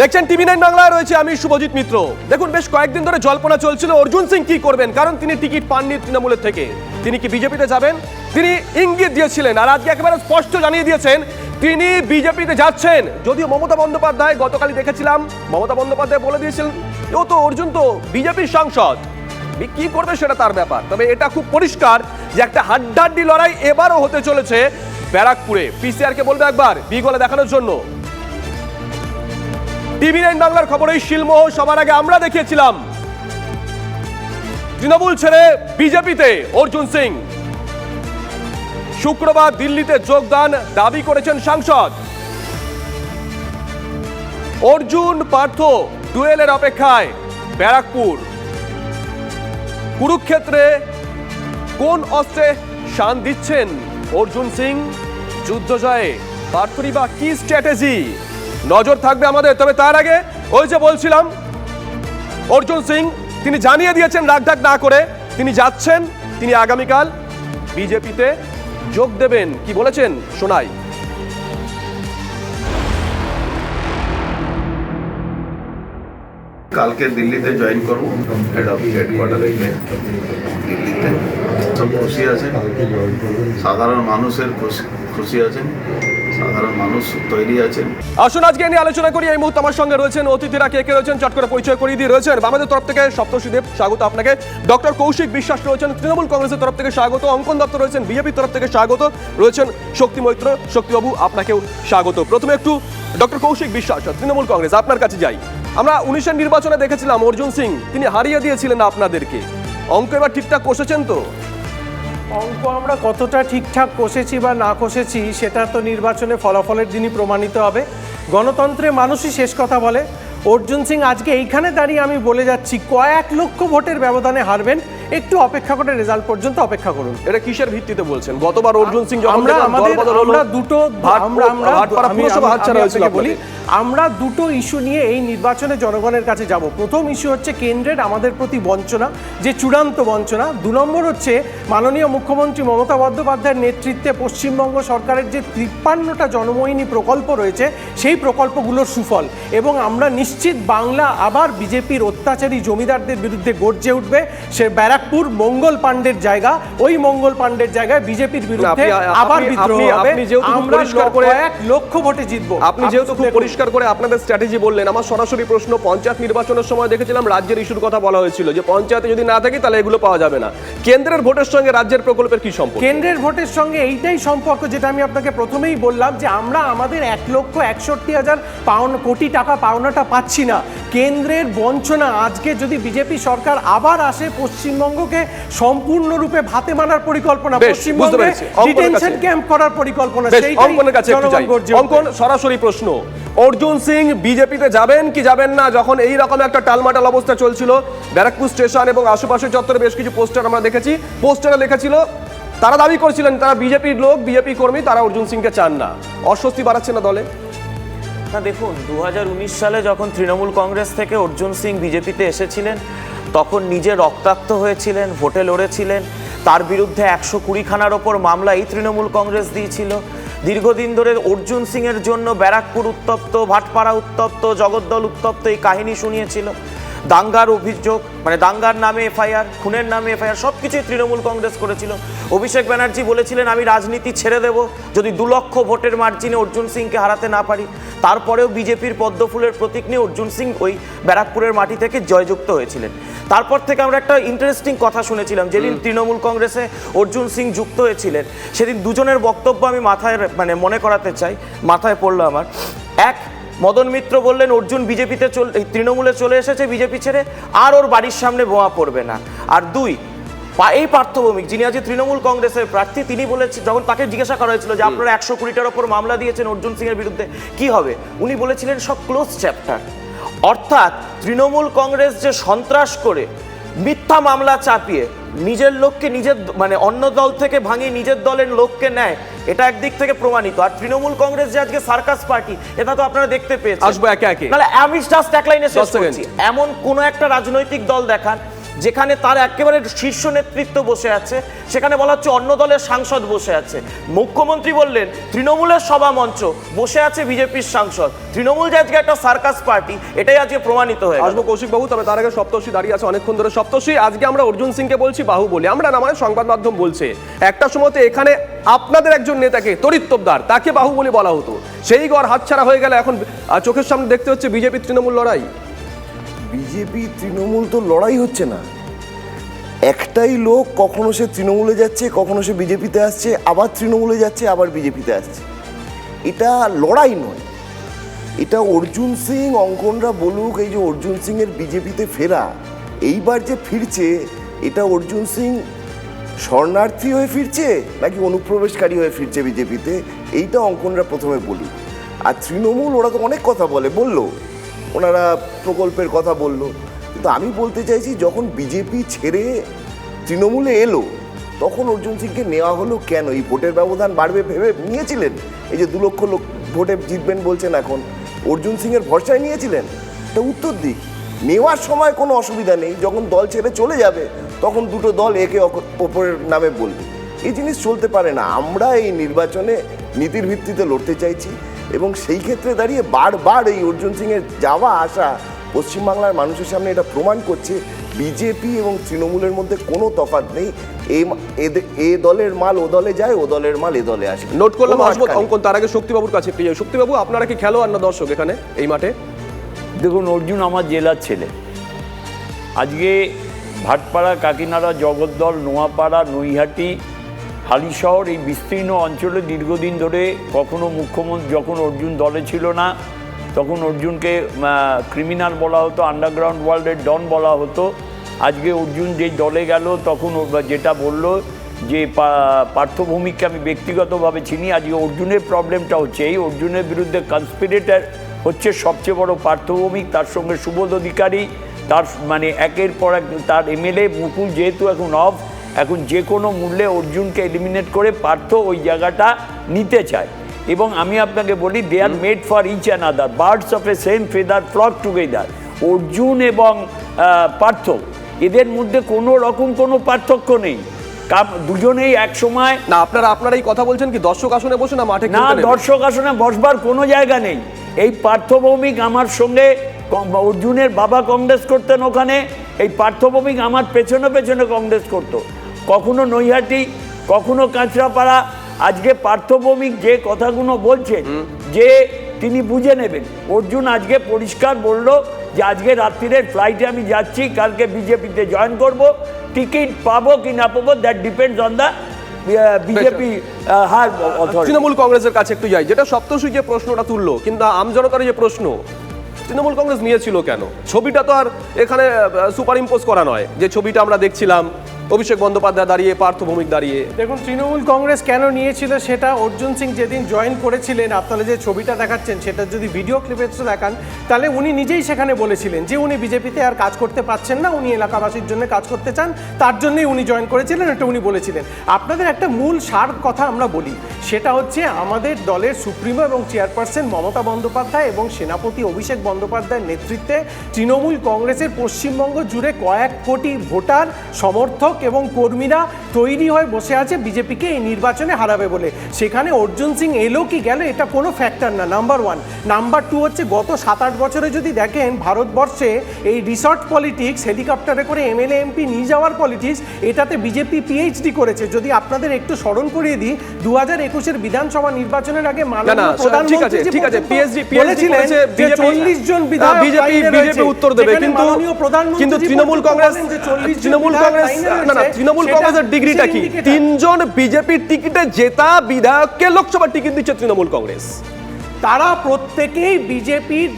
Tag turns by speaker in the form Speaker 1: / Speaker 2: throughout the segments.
Speaker 1: দেখছেন TV nine বাংলায় রয়েছে আমি শুভজিৎ মিত্র। দেখুন, বেশ কয়েকদিন ধরে জল্পনা চলছিল, অর্জুন সিং কি করবেন? কারণ তিনি টিকিট পাননি তৃণমূলের থেকে। তিনি কি বিজেপিতে যাবেন? তিনি ইঙ্গিত দিয়েছিলেন, আর আজকে একেবারে স্পষ্ট জানিয়ে দিয়েছেন, তিনি বিজেপিতে যাচ্ছেন। যদিও মমতা বন্দ্যোপাধ্যায়, গতকালই দেখেছিলাম, মমতা বন্দ্যোপাধ্যায় বলে দিয়েছিলেন, ও তো অর্জুন তো বিজেপির সাংসদ। কি করবে সেটা তার ব্যাপার। তবে এটা খুব পরিষ্কার যে একটা হাড্ডাড্ডি লড়াই এবারও হতে চলেছে ব্যারাকপুরে। পিসিআরকে বলবে একবার বিগলে দেখানোর জন্য। টিভি নাইন বাংলার খবর এই শিলমোহ, সবার আগে আমরা দেখিয়েছিলাম। তৃণমূল ছেড়ে বিজেপিতে অর্জুন সিং। শুক্রবার দিল্লিতে যোগদান দাবি করেছেন সাংসদ। অর্জুন পার্থ ডুয়েলের অপেক্ষায় ব্যারাকপুর। কুরুক্ষেত্রে কোন অস্ত্রে শান দিচ্ছেন অর্জুন সিং? যুদ্ধ জয়ে পার্থরই বা কি স্ট্র্যাটেজি? নজর থাকবে আমাদের। তবে তার আগে ওই যে বলছিলাম, অর্জুন সিং, তিনি জানিয়ে দিয়েছেন রাগঢাক না করে, তিনি যাচ্ছেন, তিনি আগামীকাল বিজেপিতে যোগ দেবেন। কি বলেছেন? শোনাই।
Speaker 2: কালকে দিল্লিতে জয়েন করব হেড অফ হেডকোয়ার্টারে দিল্লিতে। সব খুশি আছেন সাধারণ মানুষের খুশি- আছেন। আছেন।
Speaker 1: আসুন আজকে নিয়ে আলোচনা করি। এই মুহূর্তে আমার সঙ্গে রয়েছেন অতিথিরা কে কে রয়েছেন? চট করে পরিচয় করিয়ে দিয়ে রয়েছেন। আমাদের তরফ থেকে স্বাগত আপনাকে। ডক্টর কৌশিক বিশ্বাস রয়েছেন। তৃণমূল কংগ্রেসের তরফ থেকে স্বাগত। অঙ্কন দত্ত রয়েছেন, বিজেপির তরফ থেকে স্বাগত। রয়েছেন শক্তি মৈত্র, শক্তিবাবু আপনাকেও স্বাগত। প্রথমে একটু ডক্টর কৌশিক বিশ্বাস, তৃণমূল কংগ্রেস, আপনার কাছে যাই। আমরা উনিশের নির্বাচনে দেখেছিলাম অর্জুন সিং, তিনি হারিয়ে দিয়েছিলেন আপনাদেরকে। অঙ্ক এবার ঠিকঠাক কষেছেন তো?
Speaker 3: অঙ্ক আমরা কতটা ঠিকঠাক কষেছি বা না কষেছি, সেটা তো নির্বাচনে ফলাফলের দিনই প্রমাণিত হবে। গণতন্ত্রে মানুষই শেষ কথা বলে। অর্জুন সিং, আজকে এইখানে দাঁড়িয়ে আমি বলে যাচ্ছি, কয়েক লক্ষ ভোটের ব্যবধানে হারবেন। একটু অপেক্ষা করে রেজাল্ট পর্যন্ত অপেক্ষা করুন।
Speaker 1: এটা কিসের ভিত্তিতে বলছেন? গতবার অর্জুন সিং যখন
Speaker 3: আমরা আমাদের আমরা দুটো আমরা আমরা বলি আমরা দুটো ইস্যু নিয়ে এই নির্বাচনে জনগণের কাছে যাব। প্রথম ইস্যু হচ্ছে কেন্দ্রের আমাদের প্রতি বঞ্চনা যে চূড়ান্ত বঞ্চনা। দু নম্বর হচ্ছে মাননীয় মুখ্যমন্ত্রী মমতা বন্দ্যোপাধ্যায়ের নেতৃত্বে পশ্চিমবঙ্গ সরকারের যে তিপ্পান্নটা জনমোহিনী প্রকল্প রয়েছে সেই প্রকল্পগুলোর সুফল। এবং আমরা নিশ্চিত বাংলা আবার বিজেপির অত্যাচারী জমিদারদের বিরুদ্ধে গর্জে উঠবে। সে ব্যারাকপুর মঙ্গল পাণ্ডের জায়গা। ওই মঙ্গল পাণ্ডের জায়গায় বিজেপির বিরুদ্ধে আবার বিদ্রোহ হবে।
Speaker 1: আপনি যেহেতু
Speaker 3: আমরা
Speaker 1: পরিষ্কার করে-
Speaker 3: কয়েক লক্ষ ভোটে জিতবো।
Speaker 1: আপনি যেহেতু খুব পরিষ্কার করে আপনাদের স্ট্র্যাটেজি বললেন আমার সরাসরি প্রশ্ন পঞ্চায়েত নির্বাচনের সময় দেখেছিলাম রাজ্যের ইস্যুর কথা বলা হয়েছিল যে পঞ্চায়েতে যদি না থাকি তাহলে এগুলো পাওয়া যাবে না। কেন্দ্রের ভোটের সঙ্গে রাজ্যের প্রকল্পের কি সম্পর্ক?
Speaker 3: কেন্দ্রের ভোটের সঙ্গে এইটাই সম্পর্ক যেটা আমি আপনাকে প্রথমেই বললাম যে আমরা আমাদের এক লক্ষ একষট্টি হাজার পাওনা কোটি টাকা পাওনাটা পাচ্ছি না। কেন্দ্রের বঞ্চনা আজকে যদি বিজেপি সরকার আবার আসে পশ্চিমবঙ্গকে সম্পূর্ণরূপে ভাতে মানার পরিকল্পনা পশ্চিমবঙ্গে ডিটেনশন ক্যাম্প করার পরিকল্পনা
Speaker 1: অঙ্কনের কাছে একটু যাই। অঙ্কন সরাসরি প্রশ্ন। অর্জুন সিং বিজেপিতে যাবেন কি যাবেন না? যখন এই রকম একটা টালমাটাল অবস্থা চলছিল ব্যারাকপুর স্টেশন এবং আশেপাশের চত্বরে বেশ কিছু পোস্টার আমরা দেখেছি। পোস্টারে লেখা ছিল তারা দাবি করছিলেন তারা বিজেপির লোক বিজেপি কর্মী তারা অর্জুন সিংকে চান না। অস্বস্তি বাড়াচ্ছে না দলে?
Speaker 4: না, দেখুন দু হাজার উনিশ সালে যখন তৃণমূল কংগ্রেস থেকে অর্জুন সিং বিজেপিতে এসেছিলেন, তখন নিজে রক্তাক্ত হয়েছিলেন, ভোটে লড়েছিলেন। তার বিরুদ্ধে একশো কুড়িখানার ওপর মামলা এই তৃণমূল কংগ্রেস দিয়েছিল। দীর্ঘদিন ধরে অর্জুন সিংয়ের জন্য ব্যারাকপুর উত্তপ্ত, ভাটপাড়া উত্তপ্ত, জগদ্দল উত্তপ্ত এই কাহিনী শুনিয়েছিল। দাঙ্গার অভিযোগ মানে দাঙ্গার নামে এফআইআর খুনের নামে এফআইআর সব কিছুই তৃণমূল কংগ্রেস করেছিল। অভিষেক ব্যানার্জি বলেছিলেন আমি রাজনীতি ছেড়ে দেব যদি দু লক্ষ ভোটের মার্জিনে অর্জুন সিংকে হারাতে না পারি। তারপরেও বিজেপির পদ্মফুলের প্রতীক নিয়ে অর্জুন সিং ওই ব্যারাকপুরের মাটি থেকে জয়যুক্ত হয়েছিলেন। তারপর থেকে আমরা একটা ইন্টারেস্টিং কথা শুনেছিলাম যেদিন তৃণমূল কংগ্রেসে অর্জুন সিং যুক্ত হয়েছিলেন সেদিন দুজনের বক্তব্য আমি মাথায় মানে মনে করাতে চাই মাথায় পড়ল আমার। এক মদন মিত্র বললেন অর্জুন বিজেপিতে চল তৃণমূলে চলে এসেছে বিজেপি ছেড়ে আর ওর বাড়ির সামনে বোমা পড়বে না। আর দুই এই পার্থভৌমিক যিনি আজকে তৃণমূল কংগ্রেসের প্রার্থী তিনি বলেছেন যখন তাকে জিজ্ঞাসা করা হয়েছিল যে আপনারা একশো কুড়িটার ওপর মামলা দিয়েছেন অর্জুন সিং এর বিরুদ্ধে কি হবে? উনি বলেছিলেন সব ক্লোজ চ্যাপ্টার। অর্থাৎ তৃণমূল কংগ্রেস যে সন্ত্রাস করে মিথ্যা মামলা চাপিয়ে নিজের লোককে নিজের মানে অন্য দল থেকে ভাঙিয়ে নিজের দলের লোককে নেয় এটা একদিক থেকে প্রমাণিত। আর তৃণমূল কংগ্রেস যে আজকে সার্কাস পার্টি এটা তো আপনারা দেখতে পেয়েছেন।
Speaker 1: আসব একে একে।
Speaker 4: তাহলে আমি জাস্ট এক লাইনে শেষ করছি। এমন কোন একটা রাজনৈতিক দল দেখান যেখানে তার একেবারে শীর্ষ নেতৃত্ব বসে আছে, সেখানে বলা হচ্ছে অন্য দলের সাংসদ বসে আছে। মুখ্যমন্ত্রী বললেন, তৃণমূলের সভা মঞ্চ বসে আছে বিজেপির সাংসদ। তৃণমূল যে আজকে একটা সার্কাস পার্টি, এটাই আজকে প্রমাণিত হয়ে।
Speaker 1: আসব কৌশিক বাবু, তবে তার আগে সপ্তর্ষি দাঁড়িয়ে আছে অনেকক্ষণ ধরে। সপ্তর্ষি, আজকে আমরা অর্জুন সিংকে বলছি, বাহু বলি। আমরা না মানে সংবাদ মাধ্যম বলছে, একটা সময়তে এখানে আপনাদের একজন নেতাকে তরিত্তবদার তাকে বাহু বলে বলা হতো। সেই গড় হাতছাড়া হয়ে গেলে এখন চোখের সামনে দেখতে হচ্ছে বিজেপি তৃণমূল লড়াই।
Speaker 5: বিজেপি, তৃণমূল তো লড়াই হচ্ছে না। একটাই লোক কখনো সে তৃণমূলে যাচ্ছে, কখনো সে বিজেপিতে আসছে, আবার তৃণমূলে যাচ্ছে, আবার বিজেপিতে আসছে। এটা লড়াই নয়। এটা অর্জুন সিং, অঙ্কনরা বলুক, এই যে অর্জুন সিং এর বিজেপিতে ফেরা, এইবার যে ফিরছে, এটা অর্জুন সিং শরণার্থী হয়ে ফিরছে, নাকি অনুপ্রবেশকারী হয়ে ফিরছে বিজেপিতে? এইটা অঙ্কনরা প্রথমে বলুক। আর তৃণমূল, ওরা তো অনেক কথা বলে, বলল ওনারা প্রকল্পের কথা বলল। কিন্তু আমি বলতে চাইছি, যখন বিজেপি ছেড়ে তৃণমূলে এলো, তখন অর্জুন সিংকে নেওয়া হলো কেন? এই ভোটের ব্যবধান বাড়বে ভেবে নিয়েছিলেন? এই যে দু লক্ষ লোক ভোটে জিতবেন বলছেন এখন, অর্জুন সিংয়ের ভরসায় নিয়েছিলেন? তা উত্তর দিক নেওয়ার সময় কোনো অসুবিধা নেই, যখন দল ছেড়ে চলে যাবে, তখন দুটো দল একে অপরের নামে বলবে। এই জিনিস চলতে পারে না। আমরা এই নির্বাচনে নীতির ভিত্তিতে লড়তে চাইছি এবং সেই ক্ষেত্রে দাঁড়িয়ে বারবার এই অর্জুন সিংয়ের যাওয়া আসা পশ্চিমবাংলার মানুষের সামনে এটা প্রমাণ করছে। বিজেপি এবং তৃণমূলের মধ্যে কোনো তফাৎ নেই। এ মা- এ দলের মাল ও দলে যায় ও দলের মাল এ দলে আসে।
Speaker 1: নোট করলাম আসব অঙ্কন তার আগে শক্তিবাবুর কাছে প্রিয় শক্তিবাবু আপনারা কি খেলোয়াড় না দর্শক এখানে এই মাঠে?
Speaker 6: দেখুন অর্জুন আমার জেলার ছেলে। আজকে ভাটপাড়া কাকিনাড়া জগদ্দল নোয়াপাড়া নৈহাটি হালিশহর এই বিস্তীর্ণ অঞ্চলে দীর্ঘদিন ধরে কখনো মুখ্যমন্ত্রী যখন অর্জুন দলে ছিল না, তখন অর্জুনকে ক্রিমিনাল বলা হতো আন্ডারগ্রাউন্ড ওয়ার্ল্ডের ডন বলা হতো। আজকে অর্জুন যেই দলে গেল, তখন যেটা বলল যে পার্থভূমিককে আমি ব্যক্তিগতভাবে চিনি, আজকে অর্জুনের প্রবলেমটা হচ্ছে এই। অর্জুনের বিরুদ্ধে কনস্পিরেটার হচ্ছে সবচেয়ে বড় পার্থভূমিক, তার সঙ্গে সুবোধ অধিকারী, তার মানে একের পর এক তার এমএলএ মুকুল যেহেতু এখন অফ এখন যে কোনো মূল্যে অর্জুনকে এলিমিনেট করে পার্থ ওই জায়গাটা নিতে চায়। এবং আমি আপনাকে বলি they are made for each another birds of a same feather flock together Arjun এবং পার্থ এদের মধ্যে কোনো রকম কোনো পার্থক্য নেই। দুজনেই এক সময়
Speaker 1: না আপনারা আপনারা এই কথা বলছেন কি দর্শক আসনে বসে না মাঠে
Speaker 6: না দর্শক আসনে বসবার কোনো জায়গা নেই। এই পার্থভৌমিক আমার সঙ্গে অর্জুনের বাবা কংগ্রেস করতেন ওখানে এই পার্থভৌমিক আমার পেছনে পেছনে কংগ্রেস করতো। কখনো নৈহাটি কখনো কাঁচরাপাড়া আজকে পার্থভৌমিক যে কথাগুলো বলছেন যে তিনি বুঝে নেবেন। অর্জুন আজকে পরিষ্কার বলল যে আজকে রাত্রিরের ফ্লাইটে আমি যাচ্ছি কালকে বিজেপিতে জয়েন করব টিকিট পাবো কি না পাবো that depends on the BJP হার
Speaker 1: তৃণমূল কংগ্রেসের কাছে একটু যাই। যেটা সপ্তর্ষি যে প্রশ্নটা তুললো কিন্তু আমজনতার যে প্রশ্ন তৃণমূল কংগ্রেস নিয়েছিল কেন? ছবিটা তো আর এখানে সুপার ইম্পোজ করা নয়। যে ছবিটা আমরা দেখছিলাম অভিষেক বন্দ্যোপাধ্যায় দাঁড়িয়ে পার্থভৌমিক দাঁড়িয়ে।
Speaker 3: দেখুন, তৃণমূল কংগ্রেস কেন নিয়েছিল সেটা অর্জুন সিং যেদিন জয়েন করেছিলেন, আপনারা যে ছবিটা দেখাচ্ছেন, সেটা যদি ভিডিও ক্লিপে দেখান, তাহলে উনি নিজেই সেখানে বলেছিলেন যে উনি বিজেপিতে আর কাজ করতে পারছেন না, উনি এলাকাবাসীর জন্য কাজ করতে চান, তার জন্যই উনি জয়েন করেছিলেন, এটা উনি বলেছিলেন। আপনাদের একটা মূল সার কথা আমরা বলি, সেটা হচ্ছে আমাদের দলের সুপ্রিমো এবং চেয়ারপারসন মমতা বন্দ্যোপাধ্যায় এবং সেনাপতি অভিষেক বন্দ্যোপাধ্যায়ের নেতৃত্বে তৃণমূল কংগ্রেসের পশ্চিমবঙ্গ জুড়ে কয়েক কোটি ভোটার, সমর্থক এবং কর্মীরা তৈরি হয়ে বসে আছে বিজেপিকে এই নির্বাচনে হারাবে বলে। সেখানে অর্জুন সিং এলো কি গেল এটা কোনো ফ্যাক্টর না নাম্বার ওয়ান নাম্বার টু হচ্ছে গত সাত আট বছরে যদি দেখেন ভারতবর্ষে এই রিসর্ট পলিটিক্স হেলিকপ্টারে করে এমএলএ এমপি নিয়ে যাওয়ার পলিটিক্স এটাতে বিজেপি পিএইচডি করেছে। যদি আপনাদের একটু স্মরণ করিয়ে দিই দু হাজার একুশের বিধানসভা নির্বাচনের আগে মাননীয়
Speaker 1: ঠিক আছে
Speaker 3: প্রধানমন্ত্রী বলেছিলেন যে 40 জন বিধায়ক।
Speaker 1: উত্তর দেবে কিন্তু তৃণমূল কংগ্রেস
Speaker 3: যে 40 জন
Speaker 1: তৃণমূল কংগ্রেস না না তৃণমূল কংগ্রেসের ডিগ্রিটা কি? তিনজন বিজেপির টিকিটে জেতা বিধায়ককে লোকসভা টিকিট দিচ্ছে তৃণমূল কংগ্রেস।
Speaker 3: তারা প্রত্যেকেই বিজেপির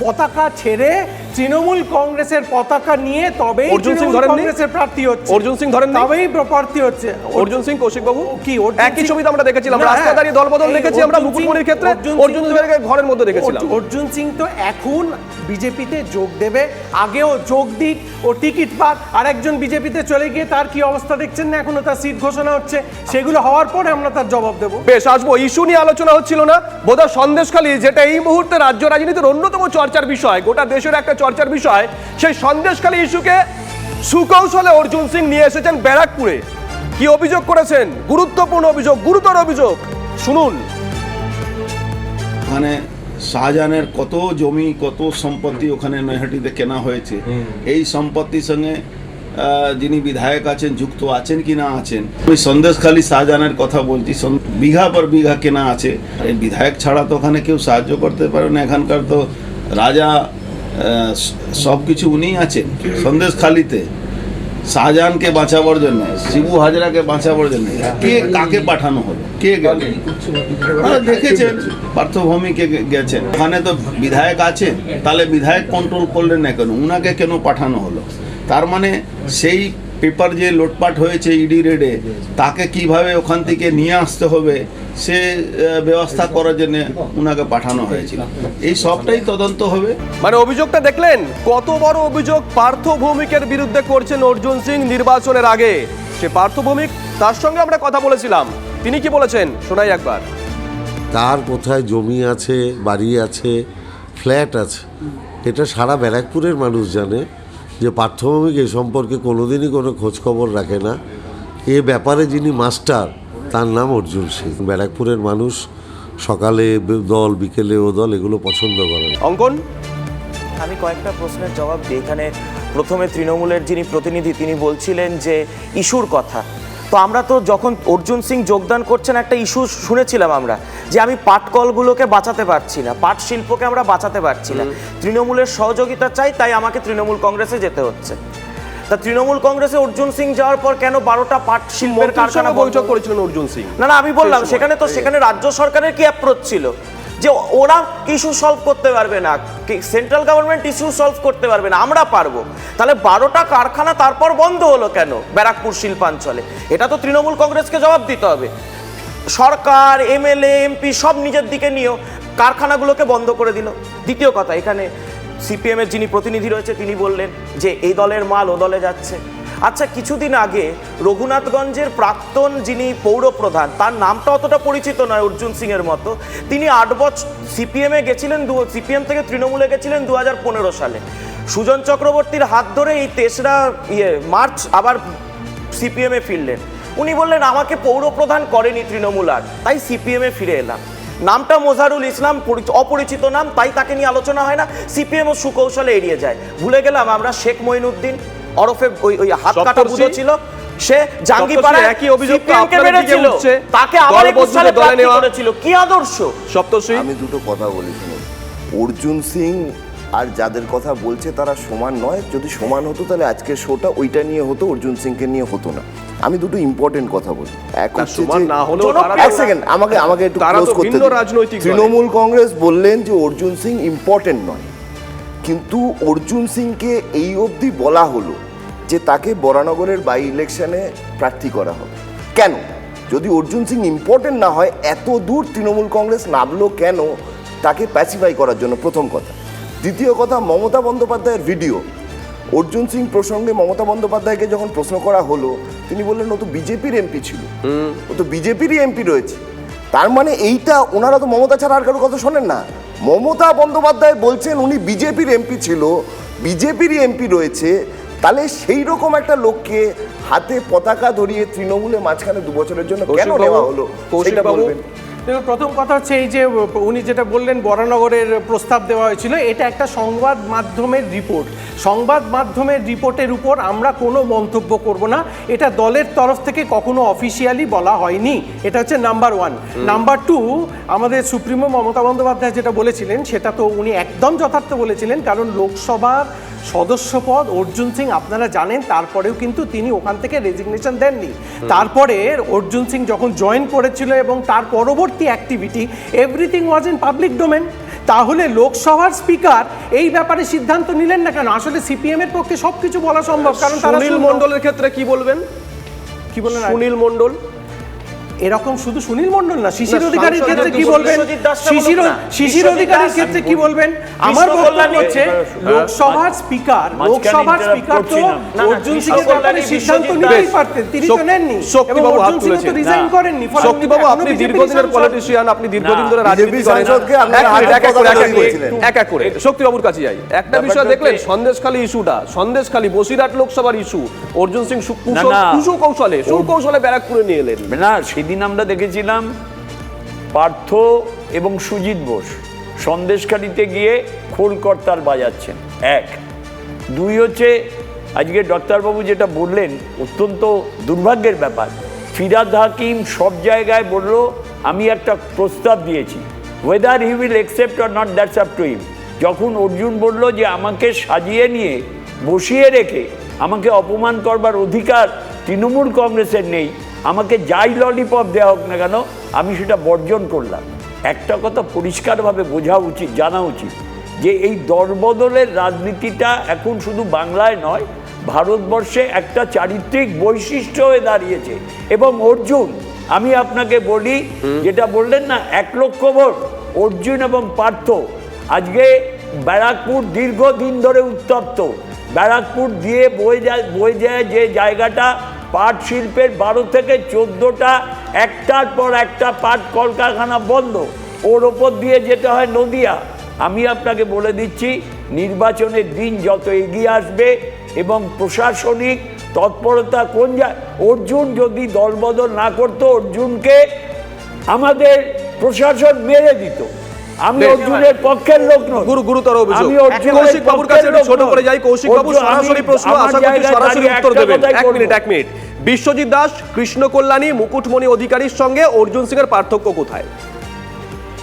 Speaker 3: পতাকা ছেড়ে তৃণমূল কংগ্রেসের পতাকা নিয়ে তবেই
Speaker 1: অর্জুন সিং ধরেননি?
Speaker 3: কংগ্রেসের প্রার্থী হচ্ছে।
Speaker 1: অর্জুন সিং ধরেননি?
Speaker 3: তবেই প্রার্থী হচ্ছে।
Speaker 1: অর্জুন সিং কৌশিক বাবু?
Speaker 3: কি
Speaker 1: একই
Speaker 3: সিং-
Speaker 1: ছবিতে আমরা দেখেছিলাম
Speaker 3: না,
Speaker 1: রাস্তায় দাঁড়িয়ে দলবদল দেখেছি আমরা মুকুটমণির ক্ষেত্রে।
Speaker 3: অর্জুন তো-
Speaker 1: সিংকে ঘরের মধ্যে দেখেছিলাম।
Speaker 3: অর্জুন- অর্জুন সিং তো এখন বিজেপিতে যোগ দেবে। আগেও যোগ দিক ও টিকিট পাক আরেকজন বিজেপিতে চলে গিয়ে তার কি অবস্থা দেখছেন না? এখনও তার সিট ঘোষণা হচ্ছে। সেগুলো হওয়ার পরে আমরা তার জবাব দেবো।
Speaker 1: বেশ আসব। ইস্যু নিয়ে আলোচনা হচ্ছিল না। বোধহয় সন্দেশখালী যেটা এই মুহূর্তে রাজ্য রাজনীতির অন্যতম চর্চার বিষয় গোটা দেশের একটা চর্চার বিষয় সেই সন্দেশখালী ইস্যুকে সুকৌশলে অর্জুন সিং নিয়ে এসেছেন ব্যারাকপুরে। কি অভিযোগ করেছেন? গুরুত্বপূর্ণ অভিযোগ গুরুতর অভিযোগ। শুনুন।
Speaker 7: ওখানে শাহজাহানের কত জমি কত সম্পত্তি ওখানে নৈহাটিতে কেনা হয়েছে? এই সম্পত্তির সঙ্গে যিনি বিধায়ক আছেন যুক্ত আছেন কি না আছেন? আমি সন্দেশখালী শাহজাহানের কথা বলছি। বিঘা পর বিঘা কেনা আছে। বিধায়ক ছাড়া তো ওখানে কেউ সাহায্য করতে পারে না। এখানকার তো রাজা সব কিছু উনিই আছেন। সন্দেশ খালিতে। শাহজাহানকে বাঁচাবার জন্য, শিবু হাজরাকে বাঁচাবার জন্য। কে কাকে পাঠানো হলো? কে গেল? আপনারা দেখেছেন পার্থভূমিকে গেছেন। ওখানে তো বিধায়ক আছে তাহলে বিধায়ক কন্ট্রোল করলেন না কেন? উনাকে কেন পাঠানো হলো? তার মানে সেই পেপার যে লোটপাট হয়েছে ইডি রেডে তাকে কীভাবে ওখান থেকে নিয়ে আসতে হবে সে ব্যবস্থা করার জন্য ওনাকে পাঠানো হয়েছিল। এই সবটাই তদন্ত হবে।
Speaker 1: মানে অভিযোগটা দেখলেন? কত বড় অভিযোগ পার্থ ভৌমিকের বিরুদ্ধে করছেন অর্জুন সিং নির্বাচনের আগে। সে পার্থ ভৌমিক তার সঙ্গে আমরা কথা বলেছিলাম। তিনি কি বলেছেন? শোনাই একবার।
Speaker 8: তার কোথায় জমি আছে বাড়ি আছে ফ্ল্যাট আছে এটা সারা ব্যারাকপুরের মানুষ জানে। যে পার্থভূমিক এ সম্পর্কে কোনোদিনই কোনো খোঁজখবর রাখে না। এ ব্যাপারে যিনি মাস্টার, তার নাম অর্জুন সিং। ব্যারাকপুরের মানুষ সকালে দল, বিকেলে ও দল এগুলো পছন্দ করে
Speaker 1: অঙ্কন?
Speaker 4: আমি কয়েকটা প্রশ্নের জবাব দিই। এখানে প্রথমে তৃণমূলের যিনি প্রতিনিধি, তিনি বলছিলেন যে ইস্যুর কথা। তো আমরা তো যখন অর্জুন সিং যোগদান করছেন একটা ইস্যু শুনেছিলাম আমরা যে আমি পাটকলগুলোকে বাঁচাতে পারছি না পাট শিল্পকে আমরা বাঁচাতে পারছি না। তৃণমূলের সহযোগিতা চাই তাই আমাকে তৃণমূল কংগ্রেসে যেতে হচ্ছে। তা তৃণমূল কংগ্রেসে অর্জুন সিং যাওয়ার পর কেন বারোটা পাট শিল্পের কারখানা
Speaker 1: বৈঠক? করেছিলেন অর্জুন সিং।
Speaker 4: না না আমি বললাম সেখানে তো সেখানে রাজ্য সরকারের কি অ্যাপ্রোচ ছিল? যে ওরা ইস্যু সলভ করতে পারবে না সেন্ট্রাল গভর্নমেন্ট ইস্যু সলভ করতে পারবে না, আমরা পারব। তাহলে বারোটা কারখানা তারপর বন্ধ হলো কেন ব্যারাকপুর শিল্পাঞ্চলে? এটা তো তৃণমূল কংগ্রেসকে জবাব দিতে হবে। সরকার এমএলএ এমপি সব নিজের দিকে নিয়েও কারখানাগুলোকে বন্ধ করে দিল। দ্বিতীয় কথা, এখানে সিপিএমের যিনি প্রতিনিধি রয়েছে, তিনি বললেন যে এই দলের মাল ও দলে যাচ্ছে। আচ্ছা কিছুদিন আগে রঘুনাথগঞ্জের প্রাক্তন যিনি পৌরপ্রধান, তার নামটা অতটা পরিচিত নয়, অর্জুন সিং এর মতো, তিনি আট বছর সিপিএমে গেছিলেন দু, সিপিএম থেকে তৃণমূলে গেছিলেন দু হাজার পনেরো সালে। সুজন চক্রবর্তীর হাত ধরে এই তেসরা ইয়ে মার্চ আবার সিপিএমে ফিরলেন। উনি বললেন, আমাকে পৌরপ্রধান করেনি তৃণমূল আর। তাই সিপিএমে ফিরে এলাম। নামটা মোজারুল ইসলাম, পরি- অপরিচিত নাম, তাই তাকে নিয়ে আলোচনা হয় না। সিপিএম ও সুকৌশলে এড়িয়ে যায়। ভুলে গেলাম আমরা শেখ মঈনুদ্দিন। ওরফে ওই ওই হাত কাটা বুঝো ছিল। সে জাঙ্গিপাড়ায়
Speaker 1: একই অভিযোগ তো আপনাদের দিকে
Speaker 4: মেরেছিল।
Speaker 1: উঠছে।
Speaker 4: তাকে আবার
Speaker 1: দল
Speaker 4: 21 সালে
Speaker 1: দলে নেওয়া।
Speaker 4: করেছিল। কি আদর্শ?
Speaker 1: সপ্তর্ষি?
Speaker 5: আমি দুটো কথা বলি শুনুন। অর্জুন সিং আর যাদের কথা বলছে তারা সমান নয়। যদি সমান হতো তাহলে আজকের শোটা ওইটা নিয়ে হতো অর্জুন সিংকে নিয়ে হতো না। আমি দুটো ইম্পর্টেন্ট কথা বলি। এক
Speaker 1: সমান না হলেও তারা
Speaker 5: এক সেকেন্ড আমাকে আমাকে একটু ক্লোজ করতে দিন।
Speaker 1: রাজনৈতিক
Speaker 5: তৃণমূল কংগ্রেস বললেন যে অর্জুন সিং ইম্পর্টেন্ট নয়। কিন্তু অর্জুন সিংকে এই অবধি বলা হলো যে তাকে বরানগরের বাই ইলেকশনে প্রার্থী করা হবে। কেন? যদি অর্জুন সিং ইম্পর্টেন্ট না হয় এত দূর তৃণমূল কংগ্রেস নামলো কেন তাকে প্যাসিফাই করার জন্য? প্রথম কথা। দ্বিতীয় কথা মমতা বন্দ্যোপাধ্যায়ের ভিডিও অর্জুন সিং প্রসঙ্গে মমতা বন্দ্যোপাধ্যায়কে যখন প্রশ্ন করা হলো তিনি বললেন ও তো বিজেপির এমপি ছিল। ও তো বিজেপিরই এমপি রয়েছে। তার মানে এইটা ওনারা তো মমতা ছাড়া আর কারও কথা শোনেন না। মমতা বন্দ্যোপাধ্যায় বলছেন উনি বিজেপির এমপি ছিল। বিজেপিরই এমপি রয়েছে। তাহলে সেই রকম একটা লোককে হাতে পতাকা ধরিয়ে তৃণমূলে মাঝখানে দু বছরের জন্য কেন নেওয়া হলো? সেটা বলবেন।
Speaker 3: দেখুন প্রথম কথা হচ্ছে এই যে উনি যেটা বললেন বরানগরের প্রস্তাব দেওয়া হয়েছিল এটা একটা সংবাদ মাধ্যমের রিপোর্ট। সংবাদ মাধ্যমের রিপোর্টের উপর আমরা কোনো মন্তব্য করব না। এটা দলের তরফ থেকে কখনো অফিসিয়ালি বলা হয়নি। এটা হচ্ছে নাম্বার ওয়ান। নাম্বার টু আমাদের সুপ্রিমো মমতা বন্দ্যোপাধ্যায় যেটা বলেছিলেন সেটা তো উনি একদম যথার্থ বলেছিলেন কারণ লোকসভার সদস্যপদ অর্জুন সিং আপনারা জানেন তারপরেও কিন্তু তিনি ওখান থেকে রেজিগনেশন দেননি। তারপরে অর্জুন সিং যখন জয়েন করেছিল এবং তার পরবর্তী activity everything was in public domain তাহলে লোকসভার স্পিকার এই ব্যাপারে সিদ্ধান্ত নিলেন না কেন? আসলে সিপিএম এর পক্ষে সবকিছু বলা সম্ভব কারণ তারা
Speaker 1: সুনীল। মণ্ডলের ক্ষেত্রে কি বলবেন?
Speaker 3: কি বলেন
Speaker 1: সুনীল মণ্ডল?
Speaker 3: এরকম শুধু সুনীল মণ্ডল না শিশির অধিকারীর ক্ষেত্রে কি বলবেন? শিশির শিশির অধিকারীর ক্ষেত্রে কি বলবেন? আমার বক্তব্য হচ্ছে লোকসভার স্পিকার লোকসভার স্পিকার তো অর্জুন সিং এর ব্যাপারে সিদ্ধান্ত নিতেই পারতেন তিনি তো নেননি। এবং
Speaker 1: শক্তিবাবু হাত
Speaker 3: অর্জুন সিং তো
Speaker 1: তুলেছেন।
Speaker 3: রিজাইন। করেননি ফলে
Speaker 1: শক্তিবাবু আপনি দীর্ঘদিনের পলিটিশিয়ান আপনি দীর্ঘদিন ধরে রাজনীতি করেন
Speaker 5: সাংসদকে আপনারা
Speaker 1: এক এক এক করে, এক এক করে,
Speaker 5: বলেছিলেন।
Speaker 1: এক এক করে। শক্তিবাবুর কাছে যাই। একটা বিষয় দেখলেন সন্দেশখালী ইস্যুটা সন্দেশখালী বসিরহাট লোকসভার ইস্যু অর্জুন সিং সু- কুশল- কৌশলে সুকৌশলে ব্যারাকপুরে নিয়ে এলেন।
Speaker 6: না সেদিন আমরা দেখেছিলাম পার্থ এবং সুজিত বোস সন্দেশখালিতে গিয়ে খোল করতাল বাজাচ্ছেন। এক। দুই হচ্ছে, আজকে ডক্টরবাবু যেটা বললেন, অত্যন্ত দুর্ভাগ্যের ব্যাপার। ফিরাদ হাকিম সব জায়গায় বলল, আমি একটা প্রস্তাব দিয়েছি। Whether he will accept or not that's up to him যখন অর্জুন বলল যে আমাকে সাজিয়ে নিয়ে, বসিয়ে রেখে আমাকে অপমান করবার অধিকার তৃণমূল কংগ্রেসের নেই আমাকে যাই ললিপপ দেওয়া হোক না কেন আমি সেটা বর্জন করলাম। একটা কথা পরিষ্কারভাবে বোঝা উচিত জানা উচিত যে এই দরবদলের রাজনীতিটা এখন শুধু বাংলায় নয় ভারতবর্ষে একটা চারিত্রিক বৈশিষ্ট্য হয়ে দাঁড়িয়েছে। এবং অর্জুন আমি আপনাকে বলি যেটা বললেন না এক লক্ষ ভোট অর্জুন এবং পার্থ। আজকে ব্যারাকপুর দীর্ঘদিন ধরে উত্তপ্ত। ব্যারাকপুর দিয়ে বয়ে যায় বয়ে যায় যে জায়গাটা পাট শিল্পের বারো থেকে চোদ্দোটা, একটার পর একটা পাট কলকারখানা বন্ধ। ওর ওপর দিয়ে যেতে হয় নদিয়া। আমি আপনাকে বলে দিচ্ছি, নির্বাচনের দিন যত এগিয়ে আসবে এবং প্রশাসনিক তৎপরতা কোন যায় অর্জুন যদি দলবদল না করতো, অর্জুনকে আমাদের প্রশাসন মেরে দিত। আমি অর্জুনের পক্ষের লোক নই।
Speaker 1: গুরু গুরুতর অভিযোগ। কৌশিক বাবুর কাছে একটু ছোট করে যাই। কৌশিক বাবু সরাসরি প্রশ্ন আশা
Speaker 6: করি
Speaker 1: সরাসরি উত্তর দেবেন। এক মিনিট এক মিনিট। বিশ্বজিৎ দাস কৃষ্ণ কল্যাণী মুকুটমণি অধিকারীর সঙ্গে অর্জুন সিং এর পার্থক্য কোথায়?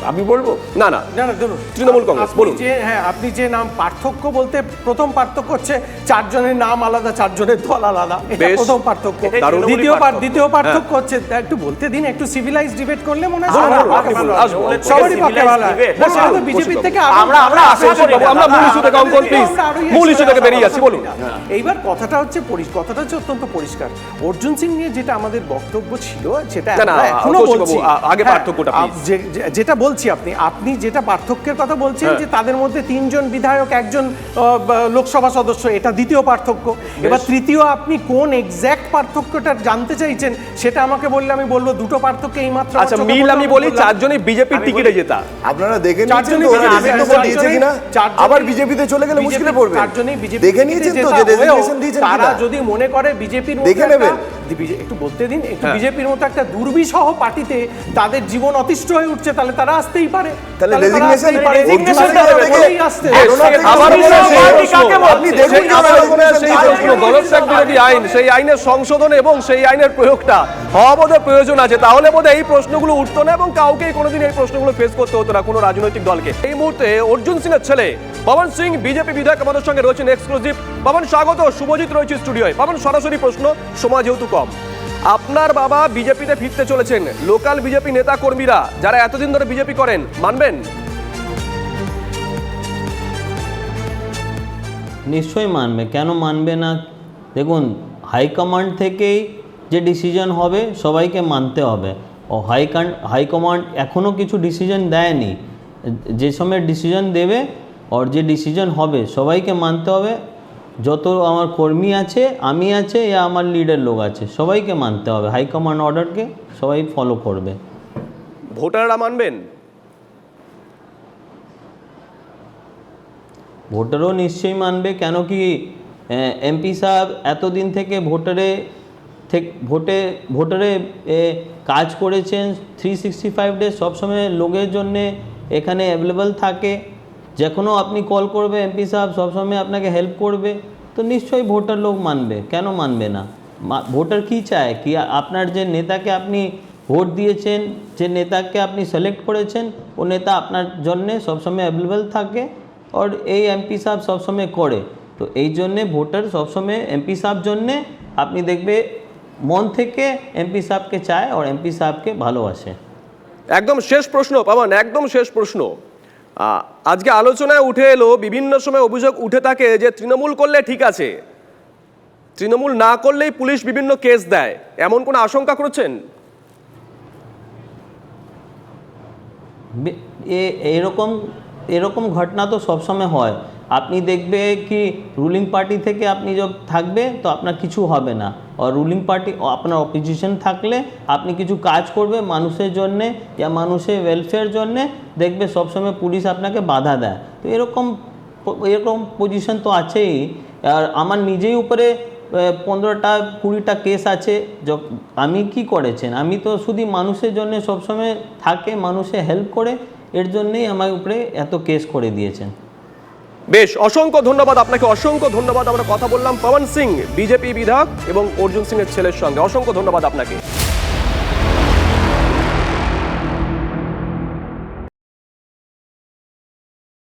Speaker 6: আমি বলব?
Speaker 1: না না।
Speaker 3: না না ধরুন।
Speaker 1: তৃণমূল কংগ্রেস, বলুন।
Speaker 3: যে হ্যাঁ আপনি যে নাম পার্থক্য বলতে প্রথম পার্থক্য হচ্ছে চারজনের নাম আলাদা চারজনের দল আলাদা। এটা
Speaker 1: বেশ।
Speaker 3: প্রথম পার্থক্য। দ্বিতীয় পার- দ্বিতীয় পার্থক্য হচ্ছে তা একটু বলতে দিন একটু সিভিলাইজ ডিবেট করলে মনে হয়
Speaker 1: বলুন,
Speaker 3: সবার
Speaker 1: বলুন,
Speaker 3: পক্ষে
Speaker 1: আপনি
Speaker 3: ভালো।
Speaker 1: বলুন,
Speaker 3: হবে।
Speaker 1: আসব।
Speaker 3: সবারই পক্ষে ভালো। হয়
Speaker 4: debate।
Speaker 3: না, সেটা তো
Speaker 1: বলুন,
Speaker 3: বিজেপির থেকে আরো-
Speaker 4: আমরা- আমরা আশা করি না,
Speaker 1: আমরা মূল ইস্যু থেকে অঙ্কন প্লিজ
Speaker 3: আমরা আরও
Speaker 1: মূল থেকে বেরিয়ে যাচ্ছি। বলুন।
Speaker 3: এইবার কথাটা হচ্ছে পরি- কথাটা হচ্ছে অত্যন্ত পরিষ্কার। অর্জুন সিং নিয়ে যেটা আমাদের বক্তব্য ছিল সেটা
Speaker 1: না, না,
Speaker 3: আমরা
Speaker 1: এখনও
Speaker 3: বলছি।
Speaker 1: আ- আগে
Speaker 3: হ্যাঁ,
Speaker 1: পার্থক্যটা।
Speaker 3: যে- যে- যেটা বলছি আপনি আপনি যেটা পার্থক্যের কথা বলছেন
Speaker 1: হ্যাঁ।
Speaker 3: যে তাদের মধ্যে তিনজন বিধায়ক একজন লোকসভা সদস্য এটা দ্বিতীয় পার্থক্য। এবার তৃতীয় আপনি কোন এক্স্যাক্ট পার্থক্যটা জানতে চাইছেন সেটা আমাকে বললে আমি বলব দুটো পার্থক্য এই মাত্র
Speaker 1: আচ্ছা মিল আমি বলি চারজনই বিজেপির টিকিটে জেতা।
Speaker 5: আপনারা দেখে নিয়েছেন
Speaker 3: চারজনই
Speaker 5: তো ওরা রেজিগনেশন দিয়েছে কিনা আবার বিজেপিতে চলে গেলে মুশকিলে পড়বে
Speaker 3: চারজনই BJP
Speaker 5: দেখে নিয়েছেন তো যে রেজিগনেশন দিয়েছেন
Speaker 3: তারা যদি মনে করে বিজেপির
Speaker 5: দেখে নেবেন।
Speaker 3: একটু বলতে দিন একটু
Speaker 1: হ্যাঁ।
Speaker 3: বিজেপির মতো একটা দুর্বিসহ পার্টিতে তাদের জীবন অতিষ্ঠ হয়ে উঠছে তাহলে তারা আসতেই পারে
Speaker 5: তাহলে
Speaker 3: আসতেই পারে।
Speaker 5: দেখে।
Speaker 3: বলেই আসতে।
Speaker 1: আবার
Speaker 5: বলেছে,
Speaker 1: বলে
Speaker 5: আপনি দেখুন
Speaker 1: সেই। প্রশ্ন, বিরোধী আইন সেই আইনের সংশোধন এবং সেই আইনের প্রয়োগটা হওয়া বোধহয় প্রয়োজন আছে তাহলে বোধহয় এই প্রশ্নগুলো উঠতো না এবং কাউকেই কোনোদিন এই প্রশ্নগুলো ফেস করতে হতো না কোনো রাজনৈতিক দলকে এই মুহূর্তে অর্জুন সিং এর ছেলে পবন সিং, বিজেপি বিধায়ক আমাদের সঙ্গে রয়েছেন এক্সক্লুসিভ পবন, স্বাগত, শুভজিৎ রয়েছে স্টুডিওয় পবন, সরাসরি প্রশ্ন, সময় যেহেতু কম। আপনার বাবা বিজেপিতে ফিরতে চলেছেন। লোকাল বিজেপি নেতা কর্মীরা যারা এতদিন ধরে বিজেপি করেন, মানবেন?
Speaker 9: নিশ্চয়ই মানবে। কেন মানবে না? দেখুন, হাইকমান্ড থেকেই যে ডিসিশন হবে, সবাইকে মানতে হবে। ও হাইকান, হাইকমান্ড এখনও কিছু ডিসিশন দেয়নি। যে সময় ডিসিশন দেবে ওর যে ডিসিশন হবে সবাইকে মানতে হবে যত আমার কর্মী আছে আমি আছে ইয়া আমার লিডের লোক আছে সবাইকে মানতে হবে। হাইকমান্ড অর্ডারকে সবাই ফলো করবে।
Speaker 1: ভোটাররা মানবেন?
Speaker 9: ভোটারও নিশ্চয়ই মানবে কেন কি এমপি সাহেব এতদিন থেকে ভোটারে থেকে ভোটে ভোটারে কাজ করেছেন থ্রি সিক্সটি ফাইভ ডেজ সবসময় লোকের জন্যে এখানে অ্যাভেলেবেল থাকে। যখনও আপনি কল করবে এমপি সাহেব সবসময় আপনাকে হেল্প করবে, তো নিশ্চয়ই ভোটার লোক মানবে। কেন মানবে না? ভোটার কি চায়? কি আপনার যে নেতাকে আপনি ভোট দিয়েছেন, যে নেতাকে আপনি সিলেক্ট করেছেন, ও নেতা আপনার জন্যে সবসময় অ্যাভেলেবেল থাকে আর এই এমপি সাহেব সবসময় করে। তো এই জন্যে ভোটার সবসময় এমপি সাহেব জন্যে আপনি দেখবে মন থেকে এমপি সাহেবকে চায় আর এমপি সাহেবকে ভালোবাসে।
Speaker 1: একদম শেষ প্রশ্ন পাবন একদম শেষ প্রশ্ন। আজকে আলোচনায় উঠে এলো, বিভিন্ন সময় অভিযোগ উঠে থাকে যে তৃণমূল করলে ঠিক আছে, তৃণমূল না করলেই পুলিশ বিভিন্ন কেস দেয়। এমন কোনো আশঙ্কা করছেন?
Speaker 9: এরকম এরকম ঘটনা তো সবসময় হয়। আপনি দেখবে কি রুলিং পার্টি থেকে আপনি যব থাকবে, তো আপনার কিছু হবে না। আর রুলিং পার্টি আপনার অপোজিশন থাকলে আপনি কিছু কাজ করবে মানুষের জন্যে, ইয়া মানুষের ওয়েলফেয়ার জন্যে, দেখবে সবসময় পুলিশ আপনাকে বাধা দেয়। তো এরকম এরকম পজিশন তো আছেই। আর আমার নিজেই উপরে পনেরোটা, কুড়িটা কেস আছে আমি কি করেছেন? আমি তো শুধু মানুষের জন্য সবসময় থাকে, মানুষে হেল্প করে, এর জন্যেই আমার উপরে এত কেস করে দিয়েছেন।
Speaker 1: বেশ, অসংখ্য ধন্যবাদ আপনাকে, অসংখ্য ধন্যবাদ। আমরা কথা বললাম পবন সিং, বিজেপি বিধায়ক এবং অর্জুন সিং এর ছেলের সঙ্গে। অসংখ্য ধন্যবাদ আপনাকে।